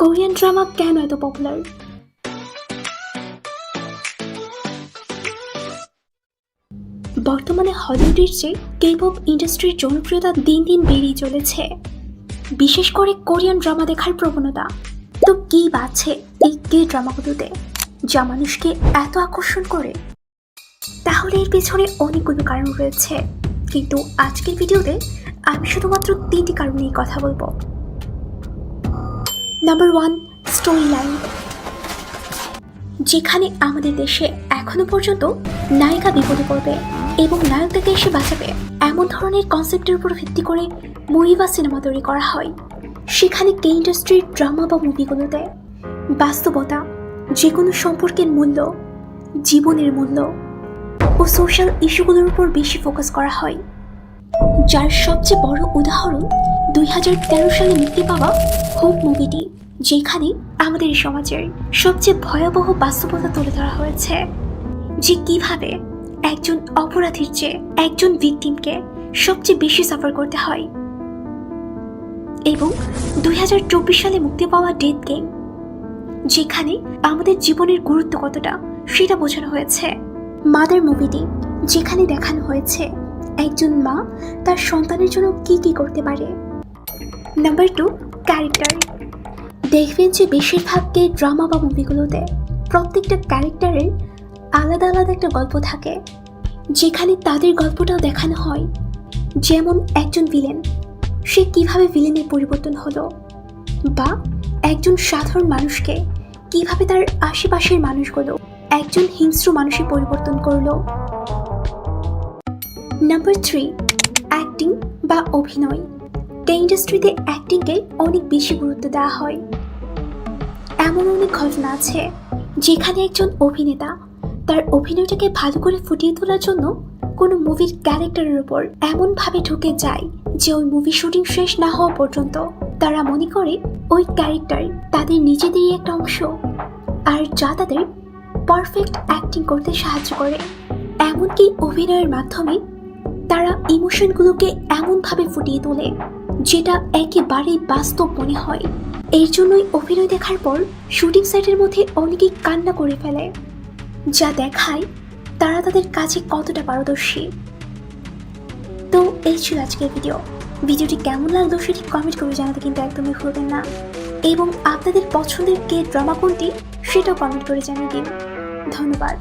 Korean drama কেন এত popular বর্তমানে হলিউডের চেয়ে কে ইন্ডাস্ট্রির জনপ্রিয়তা দিন দিন বেড়েই চলেছে। বিশেষ করে কোরিয়ান ড্রামা দেখার প্রবণতা। তো কি বাছে এই কে ড্রামাগুলোতে যা মানুষকে এত আকর্ষণ করে। তাহলে এর পেছনে অনেকগুলো কারণ রয়েছে। কিন্তু আজকের ভিডিওতে আমি শুধুমাত্র তিনটি কারণ নিয়ে কথা বলব। নাম্বার ওয়ান স্টোরি লাইন যেখানে আমাদের দেশে এখনও পর্যন্ত নায়িকা বিপদে পড়বে এবং নায়ক তাকে এসে বাঁচাবে এমন ধরনের কনসেপ্টের উপর ভিত্তি করে মুভি বা সিনেমা তৈরি করা হয়। সেখানে কে ইন্ডাস্ট্রির ড্রামা বা মুভিগুলোতে বাস্তবতা যে কোনো সম্পর্কের মূল্য, জীবনের মূল্য ও সোশ্যাল ইস্যুগুলোর উপর বেশি ফোকাস করা হয়। যার সবচেয়ে বড় উদাহরণ দুই হাজার তেরো সালে মুক্তি পাওয়া হোপ মুভিটি, যেখানে আমাদের সমাজের সবচেয়ে ভয়াবহ বাস্তবতা তুলে ধরা হয়েছে। যে কীভাবে একজন অপরাধীর চেয়ে একজন ভিকটিমকে সবচেয়ে বেশি সাফার করতে হয়। এবং দুই হাজার চব্বিশ সালে মুক্তি পাওয়া ডেথ গেম যেখানে আমাদের জীবনের গুরুত্ব কতটা সেটা বোঝানো হয়েছে। মাদার মুভিটি যেখানে দেখানো হয়েছে একজন মা তার সন্তানের জন্য কি কি করতে পারে। নাম্বার টু ক্যারেক্টার দেখবেন যে বেশিরভাগকে ড্রামা বা মুভিগুলোতে প্রত্যেকটা ক্যারেক্টারের আলাদা আলাদা একটা গল্প থাকে, যেখানে তাদের গল্পটাও দেখানো হয়। যেমন একজন ভিলেন সে কীভাবে ভিলেনের পরিবর্তন হলো বা একজন সাধারণ মানুষকে কীভাবে তার আশেপাশের মানুষগুলো একজন হিংস্র মানুষে পরিবর্তন করল। নাম্বার থ্রি অ্যাক্টিং বা অভিনয়। কে ইন্ডাস্ট্রিতে অ্যাক্টিংকে অনেক বেশি গুরুত্ব দেওয়া হয়। এমন অনেক ঘটনা আছে, যেখানে একজন অভিনেতা তার অভিনয়টাকে ভালো করে ফুটিয়ে তোলার জন্য কোনো মুভির ক্যারেক্টারের উপর এমনভাবে ঢুকে যায় যে ওই মুভি শুটিং শেষ না হওয়া পর্যন্ত তারা মনে করে ওই ক্যারেক্টার তাদের নিজেদেরই একটা অংশ আর যা তাদের পারফেক্ট অ্যাক্টিং করতে সাহায্য করে। এমনকি অভিনয়ের মাধ্যমে তারা ইমোশনগুলোকে এমনভাবে ফুটিয়ে তোলে যেটা একেবারেই বাস্তব মনে হয়। এর জন্যই অভিনয় দেখার পর শুটিং সাইটের মধ্যে অনেকেই কান্না করে ফেলে। যা দেখায় তারা তাদের কাজে কতটা পারদর্শী। তো এই ছিল আজকের ভিডিও। ভিডিওটি কেমন লাগল সেটি কমেন্ট করে জানাতে কিন্তু একদমই ভুলবেন না। এবং আপনাদের পছন্দের কে ড্রামা কোনটি সেটাও কমেন্ট করে জানিয়ে দিন। ধন্যবাদ।